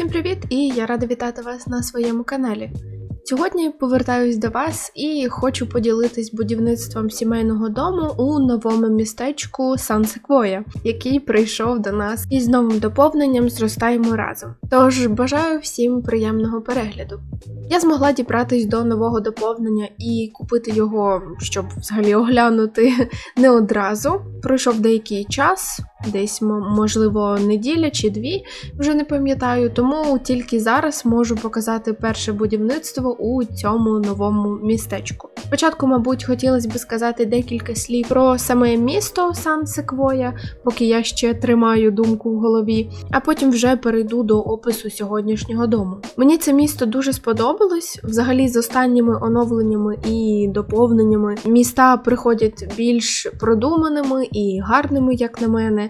Всім привіт! І я рада вітати вас на своєму каналі. Сьогодні повертаюсь до вас і хочу поділитись будівництвом сімейного дому у новому містечку Сан Секвоя, який прийшов до нас із новим доповненням Зростаємо разом. Тож бажаю всім приємного перегляду. Я змогла дібратись до нового доповнення і купити його, щоб взагалі оглянути не одразу. Пройшов деякий час, десь можливо неділя чи дві, вже не пам'ятаю, тому тільки зараз можу показати перше будівництво у цьому новому містечку. Спочатку, мабуть, хотілося б сказати декілька слів про саме місто Сан Секвоя, поки я ще тримаю думку в голові, а потім вже перейду до опису сьогоднішнього дому. Мені це місто дуже сподобалось. Взагалі, з останніми оновленнями і доповненнями міста приходять більш продуманими і гарними, як на мене.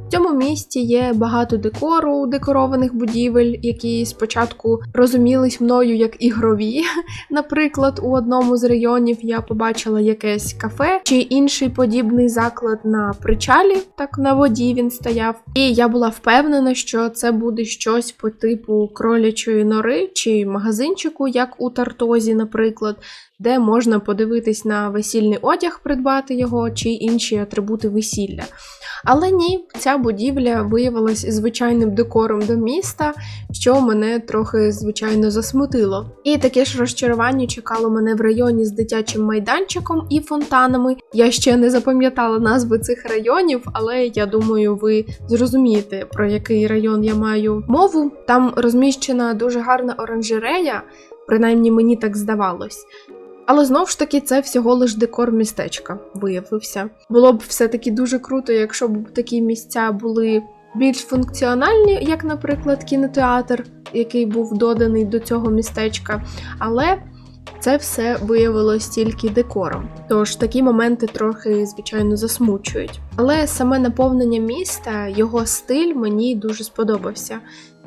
В цьому місті є багато декору, декорованих будівель, які спочатку розумілись мною як ігрові. Наприклад, у одному з районів я побачила якесь кафе чи інший подібний заклад на причалі, так на воді він стояв. І я була впевнена, що це буде щось по типу кролячої нори чи магазинчику, як у Тартозі, наприклад, де можна подивитись на весільний одяг, придбати його чи інші атрибути весілля. Але ні, ця будівля виявилась звичайним декором до міста, що мене трохи звичайно засмутило. І таке ж розчарування чекало мене в районі з дитячим майданчиком і фонтанами. Я ще не запам'ятала назви цих районів, але я думаю, ви зрозумієте, про який район я маю мову. Там розміщена дуже гарна оранжерея, принаймні мені так здавалось. Але знов ж таки це всього лиш декор містечка виявився. Було б все-таки дуже круто, якщо б такі місця були більш функціональні, як, наприклад, кінотеатр, який був доданий до цього містечка. Але це все виявилось тільки декором. Тож такі моменти трохи, звичайно, засмучують. Але саме наповнення міста, його стиль мені дуже сподобався.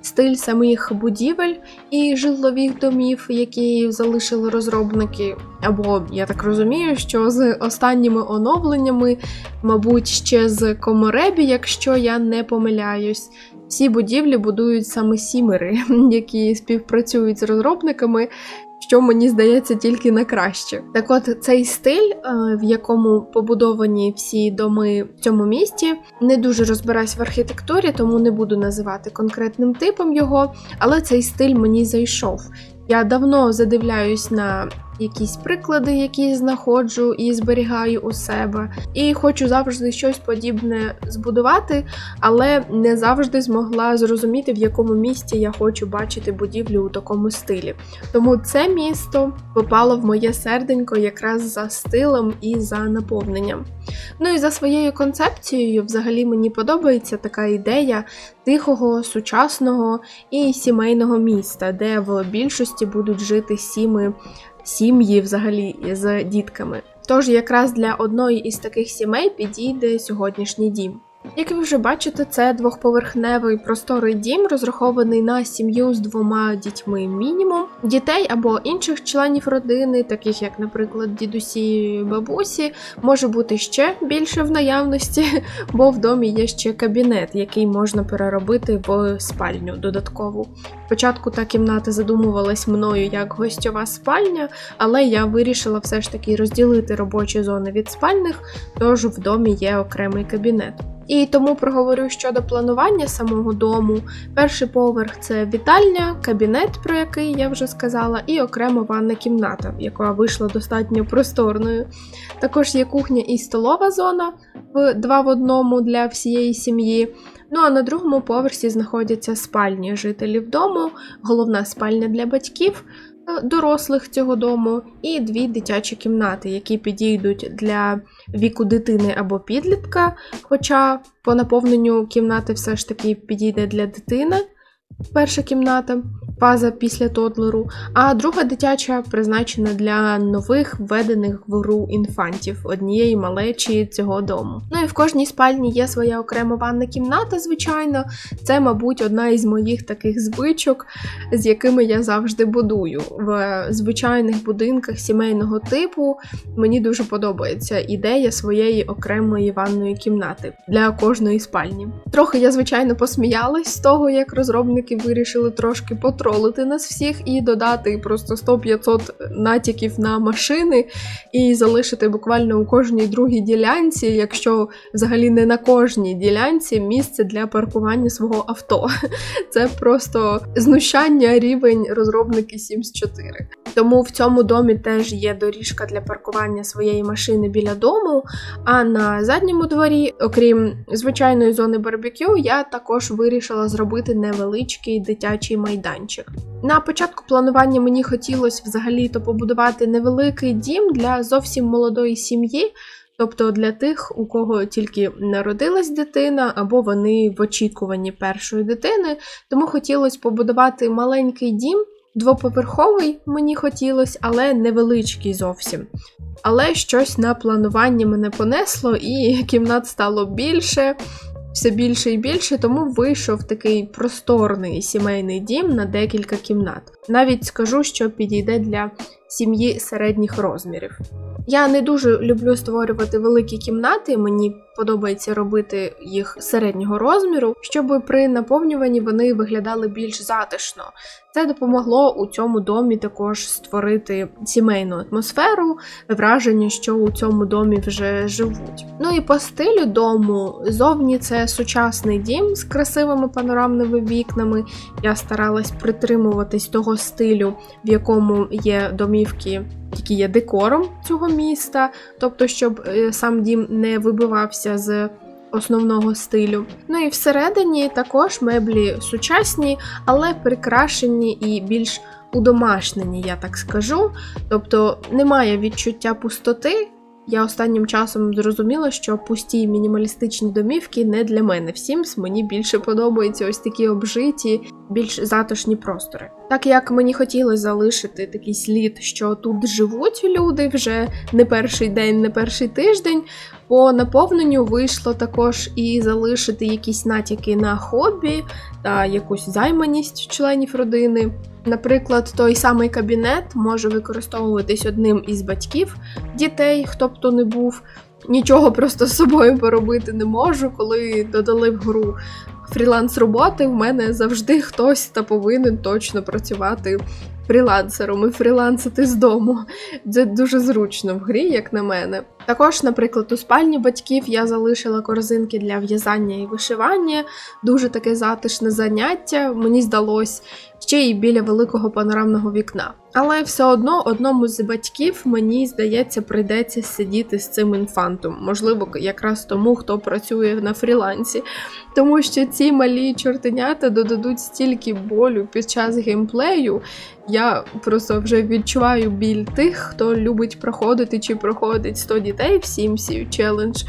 Стиль самих будівель і житлових домів, які залишили розробники. Або я так розумію, що з останніми оновленнями, мабуть, ще з Коморебі, якщо я не помиляюсь. Всі будівлі будують саме сімери, які співпрацюють з розробниками, що мені здається тільки на краще. Так от цей стиль, е, в якому побудовані всі доми в цьому місті, не дуже розбираюсь в архітектурі, тому не буду називати конкретним типом його, але цей стиль мені зайшов. Я давно задивляюсь на якісь приклади, які знаходжу і зберігаю у себе, і хочу завжди щось подібне збудувати, але не завжди змогла зрозуміти, в якому місті я хочу бачити будівлю у такому стилі. Тому це місто попало в моє серденько якраз за стилем і за наповненням. Ну і за своєю концепцією, взагалі мені подобається така ідея тихого, сучасного і сімейного міста, де в більшості будуть жити сіми сім'ї взагалі з дітками. Тож якраз для одної із таких сімей підійде сьогоднішній дім. Як ви вже бачите, це двохповерхневий просторий дім, розрахований на сім'ю з двома дітьми мінімум, дітей або інших членів родини, таких як, наприклад, дідусі, бабусі, може бути ще більше в наявності, бо в домі є ще кабінет, який можна переробити в спальню додаткову. Спочатку та кімната задумувалась мною як гостьова спальня, але я вирішила все ж таки розділити робочі зони від спальних, тож в домі є окремий кабінет. І тому проговорю щодо планування самого дому. Перший поверх це вітальня, кабінет, про який я вже сказала, і окрема ванна кімната, яка вийшла достатньо просторною. Також є кухня і столова зона в два в одному для всієї сім'ї. Ну а на другому поверсі знаходяться спальні жителів дому, головна спальня для батьків. Дорослих цього дому і дві дитячі кімнати, які підійдуть для віку дитини або підлітка. Хоча по наповненню кімнати все ж таки підійде для дитини. Перша кімната, фаза після тодлеру, а друга дитяча призначена для нових введених в гру інфантів однієї малечі цього дому. Ну і в кожній спальні є своя окрема ванна кімната, звичайно. Це, мабуть, одна із моїх таких звичок, з якими я завжди будую. В звичайних будинках сімейного типу мені дуже подобається ідея своєї окремої ванної кімнати для кожної спальні. Трохи я, звичайно, посміялась з того, як розробники розробники вирішили трошки потролити нас всіх і додати просто 100-500 натяків на машини і залишити буквально у кожній другій ділянці, якщо взагалі не на кожній ділянці місце для паркування свого авто. Це просто знущання рівень розробники Sims 4. Тому в цьому домі теж є доріжка для паркування своєї машини біля дому. А на задньому дворі, окрім звичайної зони барбекю, я також вирішила зробити невеличкий дитячий майданчик. На початку планування мені хотілося взагалі-то побудувати невеликий дім для зовсім молодої сім'ї. Тобто для тих, у кого тільки народилась дитина, або вони в очікуванні першої дитини, тому хотілося побудувати маленький дім, двоповерховий мені хотілося, але невеличкий зовсім. Але щось на плануванні мене понесло, і кімнат стало більше, все більше і більше, тому вийшов такий просторний сімейний дім на декілька кімнат. Навіть скажу, що підійде для сім'ї середніх розмірів. Я не дуже люблю створювати великі кімнати, мені подобається робити їх середнього розміру, щоб при наповнюванні вони виглядали більш затишно. Це допомогло у цьому домі також створити сімейну атмосферу, враження, що у цьому домі вже живуть. Ну і по стилю дому зовні це сучасний дім з красивими панорамними вікнами. Я старалась притримуватись того стилю, в якому є домівки. Які є декором цього міста, тобто, щоб е, сам дім не вибивався з основного стилю. Ну і всередині також меблі сучасні, але прикрашені і більш удомашнені, я так скажу. Тобто немає відчуття пустоти. Я останнім часом зрозуміла, що пусті мінімалістичні домівки не для мене. В Sims мені більше подобаються ось такі обжиті, більш затишні простори. Так як мені хотілося залишити такий слід, що тут живуть люди вже не перший день, не перший тиждень. По наповненню вийшло також і залишити якісь натяки на хобі та якусь займаність членів родини. Наприклад, той самий кабінет може використовуватись одним із батьків дітей, хто б то не був. Нічого просто з собою поробити не можу, коли додали в гру фріланс роботи. В мене завжди хтось та повинен точно працювати фрілансером і фрілансити з дому. Це дуже зручно в грі, як на мене. Також, наприклад, у спальні батьків я залишила корзинки для в'язання і вишивання, дуже таке затишне заняття, мені здалось ще й біля великого панорамного вікна. Але все одно одному з батьків, мені здається, прийдеться сидіти з цим інфантом. Можливо, якраз тому, хто працює на фрілансі. Тому що ці малі чортенята додадуть стільки болю під час геймплею. Я просто вже відчуваю біль тих, хто любить проходити чи проходить 100 дітей в Сімсі челендж.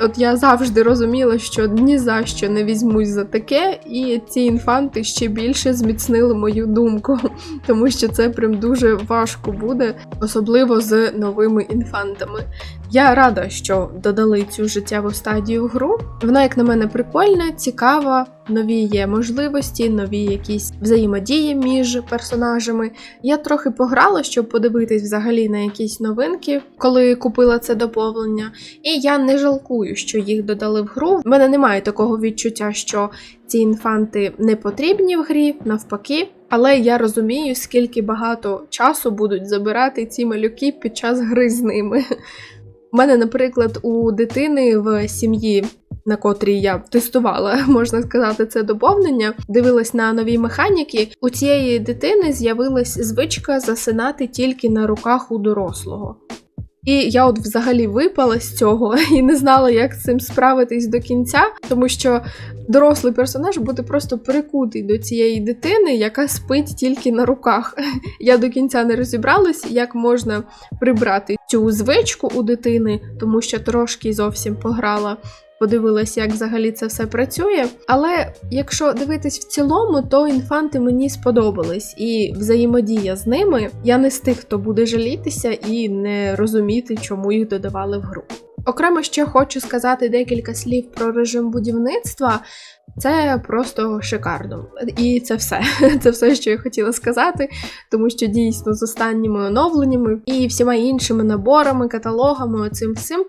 От я завжди розуміла, що ні за що не візьмусь за таке, і ці інфанти ще більше зміцнили мою думку, тому що це прям дуже важко буде, особливо з новими інфантами. Я рада, що додали цю життєву стадію в гру. Вона, як на мене, прикольна, цікава, нові є можливості, нові якісь взаємодії між персонажами. Я трохи пограла, щоб подивитись взагалі на якісь новинки, коли купила це доповнення. І я не жалкую, що їх додали в гру. В мене немає такого відчуття, що ці інфанти не потрібні в грі, навпаки. Але я розумію, скільки багато часу будуть забирати ці малюки під час гри з ними. У мене, наприклад, у дитини в сім'ї, на котрій я тестувала, можна сказати, це доповнення, дивилась на нові механіки. У цієї дитини з'явилась звичка засинати тільки на руках у дорослого. І я от взагалі випала з цього і не знала, як з цим справитись до кінця, тому що дорослий персонаж буде просто прикутий до цієї дитини, яка спить тільки на руках. Я до кінця не розібралась, як можна прибрати цю звичку у дитини, тому що трошки зовсім пограла подивилася, як взагалі це все працює. Але якщо дивитись в цілому, то інфанти мені сподобались, і взаємодія з ними я не з тих, хто буде жалітися і не розуміти, чому їх додавали в гру. Окремо ще хочу сказати декілька слів про режим будівництва. Це просто шикарно. І це все. Це все, що я хотіла сказати, тому що дійсно з останніми оновленнями і всіма іншими наборами, каталогами, цим всім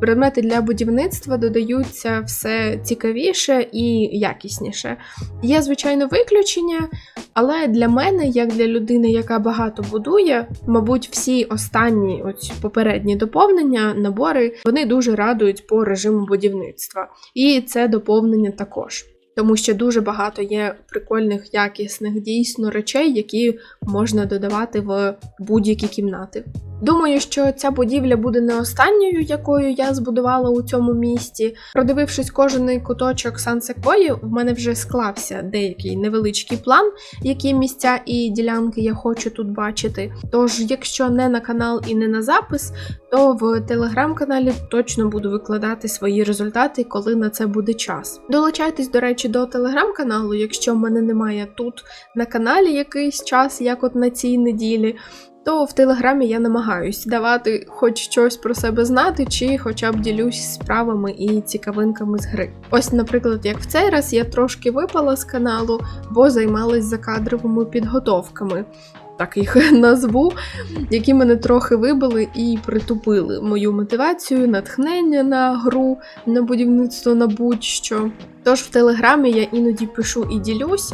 предмети для будівництва додаються все цікавіше і якісніше. Є, звичайно, виключення, але для мене, як для людини, яка багато будує, мабуть, всі останні ось попередні доповнення, набори, вони дуже радують по режиму будівництва. І це доповнення також. Тому що дуже багато є прикольних, якісних дійсно речей, які можна додавати в будь-які кімнати. Думаю, що ця будівля буде не останньою, якою я збудувала у цьому місті. Продивившись кожен куточок Сан-Секвої, в мене вже склався деякий невеличкий план, які місця і ділянки я хочу тут бачити. Тож, якщо не на канал і не на запис, то в телеграм-каналі точно буду викладати свої результати, коли на це буде час. Долучайтесь, до речі, до телеграм-каналу, якщо в мене немає тут на каналі якийсь час, як от на цій неділі. То в телеграмі я намагаюсь давати хоч щось про себе знати, чи хоча б ділюсь справами і цікавинками з гри. Ось, наприклад, як в цей раз я трошки випала з каналу, бо займалась закадровими підготовками. Так їх назву, які мене трохи вибили і притупили мою мотивацію, натхнення на гру, на будівництво на будь-що. Тож в телеграмі я іноді пишу і ділюсь,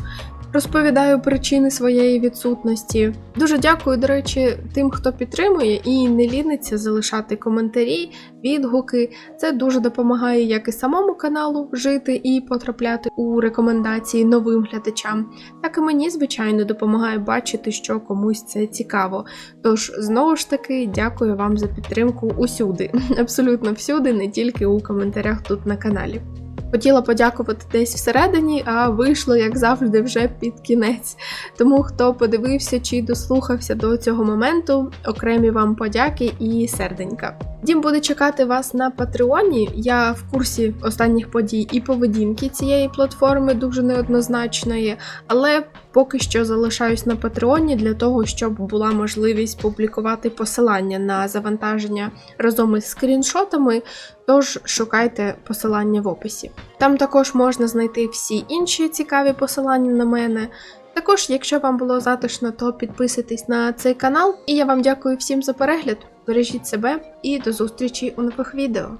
розповідаю причини своєї відсутності. Дуже дякую, до речі, тим, хто підтримує і не ліниться залишати коментарі, відгуки. Це дуже допомагає як і самому каналу жити і потрапляти у рекомендації новим глядачам, так і мені, звичайно, допомагає бачити, що комусь це цікаво. Тож, знову ж таки, дякую вам за підтримку усюди, абсолютно всюди, не тільки у коментарях тут на каналі. Хотіла подякувати десь всередині, а вийшло, як завжди, вже під кінець. Тому хто подивився чи дослухався до цього моменту, окремі вам подяки і серденька. Дім буде чекати вас на Патреоні. Я в курсі останніх подій і поведінки цієї платформи дуже неоднозначної, але поки що залишаюсь на Патреоні для того, щоб була можливість публікувати посилання на завантаження разом із скріншотами. Тож шукайте посилання в описі. Там також можна знайти всі інші цікаві посилання на мене. Також, якщо вам було затишно, то підписуйтесь на цей канал. І я вам дякую всім за перегляд. Бережіть себе і до зустрічі у нових відео.